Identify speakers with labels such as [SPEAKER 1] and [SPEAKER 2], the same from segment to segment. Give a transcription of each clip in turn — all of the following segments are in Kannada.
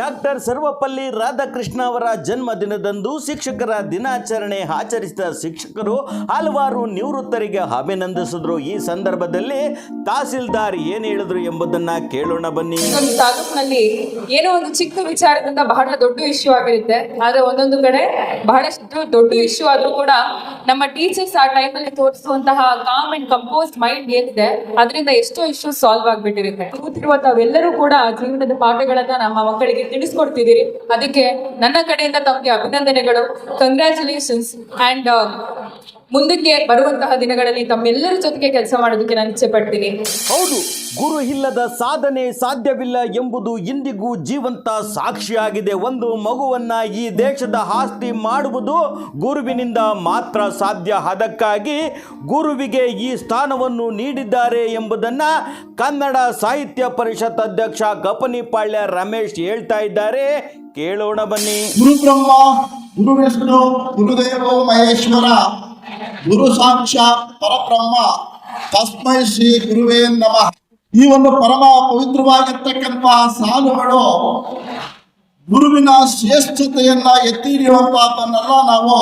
[SPEAKER 1] ಡಾಕ್ಟರ್ ಸರ್ವಪಲ್ಲಿ ರಾಧಾಕೃಷ್ಣ ಅವರ ಜನ್ಮದಿನದಂದು ಶಿಕ್ಷಕರ ದಿನಾಚರಣೆ ಆಚರಿಸಿದ ಶಿಕ್ಷಕರು ಹಲವಾರು ನಿವೃತ್ತರಿಗೆ ಅಭಿನಂದಿಸಿದ್ರು. ಈ ಸಂದರ್ಭದಲ್ಲಿ ತಹಸೀಲ್ದಾರ್ ಏನ್ ಹೇಳಿದ್ರು ಎಂಬುದನ್ನ ಕೇಳೋಣ ಬನ್ನಿ.
[SPEAKER 2] ತಾಲೂಕಿನಲ್ಲಿ ಏನೋ ಒಂದು ಚಿಕ್ಕ ವಿಚಾರದಿಂದ ಬಹಳ ದೊಡ್ಡ ಇಶ್ಯೂ ಆಗಿರುತ್ತೆ. ಆದ್ರೆ ಒಂದೊಂದು ಕಡೆ ಬಹಳಷ್ಟು ದೊಡ್ಡ ಇಶ್ಯೂ ಆದ್ರೂ ಕೂಡ ನಮ್ಮ ಟೀಚರ್ಸ್ ಆ ಟೈಮಲ್ಲಿ ತೋರಿಸುವಂತಹ ಕಾಮ್ ಅಂಡ್ ಕಂಪೋಸ್ ಮೈಂಡ್ ಏನಿದೆ, ಅದರಿಂದ ಎಷ್ಟೋ ಇಶ್ಯೂ ಸಾಲ್ವ್ ಆಗ್ಬಿಟ್ಟಿರುತ್ತೆ. ಕೂತಿರುವ ತಾವೆಲ್ಲರೂ ಕೂಡ ಜೀವನದ ಪಾಠಗಳನ್ನ ನಮ್ಮ ಮಕ್ಕಳಿಗೆ ತಿಳಿಸ್ಕೊಡ್ತಿದ್ದೀರಿ. ಅದಕ್ಕೆ ನನ್ನ ಕಡೆಯಿಂದ ತಮಗೆ ಅಭಿನಂದನೆಗಳು. ಕಂಗ್ರ್ಯಾಚುಲೇಷನ್ಸ್ ಅಂಡ್ ಮುಂದಕ್ಕೆ ಬರುವಂತಹ ದಿನಗಳಲ್ಲಿ ತಮ್ಮೆಲ್ಲರ ಜೊತೆಗೆ ಕೆಲಸ ಮಾಡೋದಕ್ಕೆ ನಾನು ಇಚ್ಛೆ ಪಡ್ತೀನಿ.
[SPEAKER 1] ಹೌದು ಗುರು ಇಲ್ಲದ ಸಾಧನೆ ಸಾಧ್ಯವಿಲ್ಲ ಎಂಬುದು ಇಂದಿಗೂ ಜೀವಂತ ಸಾಕ್ಷಿಯಾಗಿದೆ. ಒಂದು ಮಗುವನ್ನ ಈ ದೇಶದ ಆಸ್ತಿ ಮಾಡುವುದು ಗುರುವಿನಿಂದ ಮಾತ್ರ ಸಾಧ್ಯ. ಅದಕ್ಕಾಗಿ ಗುರುವಿಗೆ ಈ ಸ್ಥಾನವನ್ನು ನೀಡಿದ್ದಾರೆ ಎಂಬುದನ್ನ ಕನ್ನಡ ಸಾಹಿತ್ಯ ಪರಿಷತ್ ಅಧ್ಯಕ್ಷ ಗಪನಿಪಾಳ್ಯ ರಮೇಶ್ ಹೇಳ್ತಾ ಇದ್ದಾರೆ. ಕೇಳೋಣ ಬನ್ನಿ.
[SPEAKER 3] ಗುರು ಬ್ರಹ್ಮ ಗುರು ವಿಷ್ಣು ಗುರುದೇವ ಮಹೇಶ್ವರ. ಗುರು ಸಾಕ್ಷಾತ್ ಪರಬ್ರಹ್ಮ. ತಸ್ಮೈ ಶ್ರೀ ಗುರುವೇ ನಮಃ. ಈ ಒಂದು ಪರಮ ಪವಿತ್ರವಾಗಿರ್ತಕ್ಕಂತಹ ಸಾಲುಗಳು ಗುರುವಿನ ಶ್ರೇಷ್ಠತೆಯನ್ನ ಎತ್ತಿ ಹಿಡಿಯುವಂತಹದ್ದನ್ನೆಲ್ಲ ನಾವು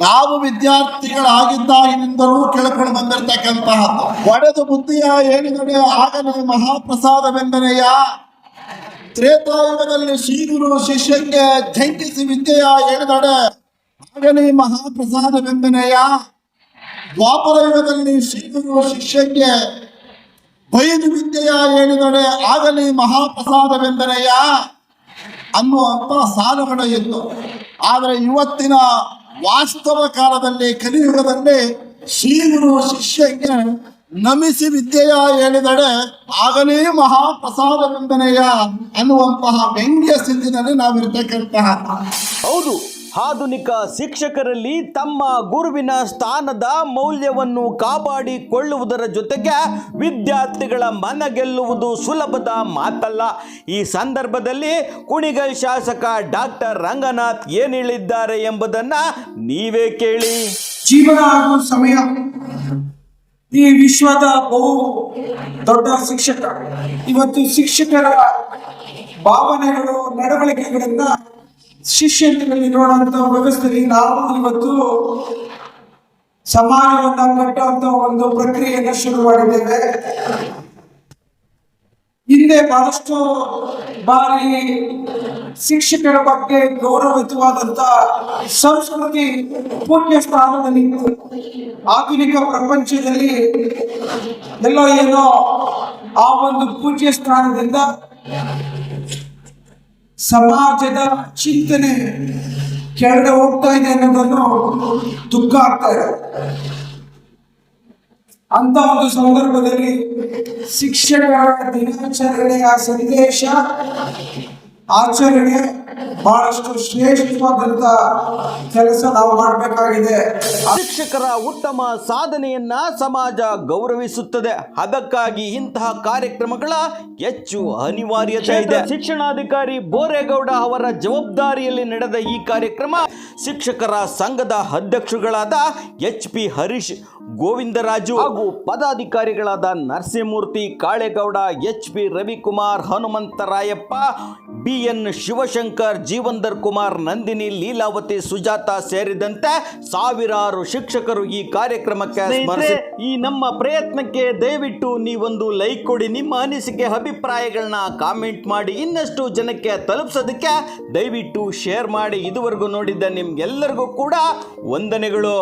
[SPEAKER 3] ನಾವು ವಿದ್ಯಾರ್ಥಿಗಳಾಗಿದ್ದಾಗಿನಿಂದಲೂ ಕೇಳ್ಕೊಂಡು ಬಂದಿರತಕ್ಕಂತಹ ಒಡೆದು ಬುದ್ಧಿಯ ಏನಿದೆ ನನಗೆ ಮಹಾಪ್ರಸಾದವೆಂದನೆಯ? ತ್ರೇತಾಯುಗದಲ್ಲಿ ಶ್ರೀಗುರು ಶಿಷ್ಯಕ್ಕೆ ಜಂಕಿಸಿ ವಿದ್ಯೆಯ ಹೇಳಿದಡೆ ಆಗಲಿ ಮಹಾಪ್ರಸಾದವೆಂದನೆಯ ದ್ವಾಪರ ಯುಗದಲ್ಲಿ ಶ್ರೀಗುರು ಶಿಷ್ಯಕ್ಕೆ ಬೈದು ವಿದ್ಯೆಯ ಹೇಳಿದರೆ ಆಗಲಿ ಮಹಾಪ್ರಸಾದವೆಂದನೆಯ ಅನ್ನುವಂಥ ಸಾಲುಗಳು ಇತ್ತು ಆದರೆ ಇವತ್ತಿನ ವಾಸ್ತವ ಕಾಲದಲ್ಲಿ, ಕಲಿಯುಗದಲ್ಲಿ ಶ್ರೀಗುರು ಶಿಷ್ಯಕ್ಕೆ ನಮಿಸಿ ವಿದ್ಯೆಯ ಹೇಳಿದಡೆ ಆಗಲೇ ಮಹಾಪ್ರಸಾದವೆಂದನೆಯ ಅನ್ನುವಂತಹ ವ್ಯಂಗ್ಯ ಸ್ಥಿತಿನಲ್ಲಿ ನಾವಿರ್ತಕ್ಕಂತಹ.
[SPEAKER 1] ಹೌದು. ಆಧುನಿಕ ಶಿಕ್ಷಕರಲ್ಲಿ ತಮ್ಮ ಗುರುವಿನ ಸ್ಥಾನದ ಮೌಲ್ಯವನ್ನು ಕಾಪಾಡಿಕೊಳ್ಳುವುದರ ಜೊತೆಗೆ ವಿದ್ಯಾರ್ಥಿಗಳ ಮನ ಗೆಲ್ಲುವುದು ಸುಲಭದ ಮಾತಲ್ಲ. ಈ ಸಂದರ್ಭದಲ್ಲಿ ಕುಣಿಗಲ್ ಶಾಸಕ ಡಾಕ್ಟರ್ ರಂಗನಾಥ್ ಏನು ಹೇಳಿದ್ದಾರೆ ಎಂಬುದನ್ನ ನೀವೇ ಕೇಳಿ.
[SPEAKER 4] ಜೀವನ ಆಗುವ ಸಮಯ. ಈ ವಿಶ್ವದ ಬಹು ದೊಡ್ಡ ಶಿಕ್ಷಕ. ಇವತ್ತು ಶಿಕ್ಷಕರ ಭಾವನೆಗಳು ನಡವಳಿಕೆಗಳನ್ನ ಶಿಷ್ಯರಲ್ಲಿ ನೋಡುವಂತ ವ್ಯವಸ್ಥೆಯಲ್ಲಿ ನಾವು ಇವತ್ತು ಸಮಾಜವನ್ನ ಕಟ್ಟುವಂತ ಒಂದು ಪ್ರಕ್ರಿಯೆಯನ್ನು ಶುರು ಮಾಡಿದ್ದೇವೆ ಹಿಂದೆ ಬಹಳಷ್ಟು ಬಾರಿ ಶಿಕ್ಷಕರ ಬಗ್ಗೆ ಗೌರವಿತವಾದಂತ ಸಂಸ್ಕೃತಿ ಪೂಜ್ಯ ಸ್ಥಾನದಲ್ಲಿ. ಆಧುನಿಕ ಪ್ರಪಂಚದಲ್ಲಿ ಎಲ್ಲೋ ಏನೋ ಆ ಒಂದು ಪೂಜ್ಯ ಸ್ಥಾನದಿಂದ ಸಮಾಜದ ಚಿಂತನೆ ಕೆಳಗ ಹೋಗ್ತಾ ಇದೆ ಅನ್ನೋದನ್ನು ದುಃಖ ಆಗ್ತಾ ಇದೆ. ಅಂತ ಒಂದು ಸಂದರ್ಭದಲ್ಲಿ ಶಿಕ್ಷಕರ ದಿನಾಚರಣೆಯ ಸಂದೇಶ ಆಚರಣೆ ಬಹಳಷ್ಟು ಶ್ರೇಷ್ಠವಾದಂತ ಕೆಲಸ ನಾವು ಮಾಡಬೇಕಾಗಿದೆ.
[SPEAKER 1] ಶಿಕ್ಷಕರ ಉತ್ತಮ ಸಾಧನೆಯನ್ನ ಸಮಾಜ ಗೌರವಿಸುತ್ತದೆ. ಅದಕ್ಕಾಗಿ ಇಂತಹ ಕಾರ್ಯಕ್ರಮಗಳ ಹೆಚ್ಚು ಅನಿವಾರ್ಯತೆ ಇದೆ. ಶಿಕ್ಷಣಾಧಿಕಾರಿ ಬೋರೇಗೌಡ ಅವರ ಜವಾಬ್ದಾರಿಯಲ್ಲಿ ನಡೆದ ಈ ಕಾರ್ಯಕ್ರಮ ಶಿಕ್ಷಕರ ಸಂಘದ ಅಧ್ಯಕ್ಷರುಗಳಾದ ಎಚ್ ಪಿ ಹರೀಶ್ ಗೋವಿಂದರಾಜು ಹಾಗೂ ಪದಾಧಿಕಾರಿಗಳಾದ Narasimhamurthy Kalegowda H P Ravikumar Hanumantharayappa B N Shivashankar Jeevandar Kumar Nandini Leelavathi Sujatha ಸೇರಿದಂತೆ ಸಾವಿರಾರು ಶಿಕ್ಷಕರು ಈ ಕಾರ್ಯಕ್ರಮಕ್ಕೆ ಈ ನಮ್ಮ ಪ್ರಯತ್ನಕ್ಕೆ ದಯವಿಟ್ಟು ನೀವೊಂದು ಲೈಕ್ ಕೊಡಿ ನಿಮ್ಮ ಅನಿಸಿಕೆ ಅಭಿಪ್ರಾಯಗಳನ್ನ ಕಾಮೆಂಟ್ ಮಾಡಿ ಇನ್ನಷ್ಟು ಜನಕ್ಕೆ ತಲುಪಿಸೋದಕ್ಕೆ ದಯವಿಟ್ಟು ಶೇರ್ ಮಾಡಿ. ಇದುವರೆಗೂ ನೋಡಿದ್ದ ನಿಮ್ಗೆಲ್ಲರಿಗೂ ಕೂಡ ವಂದನೆಗಳು.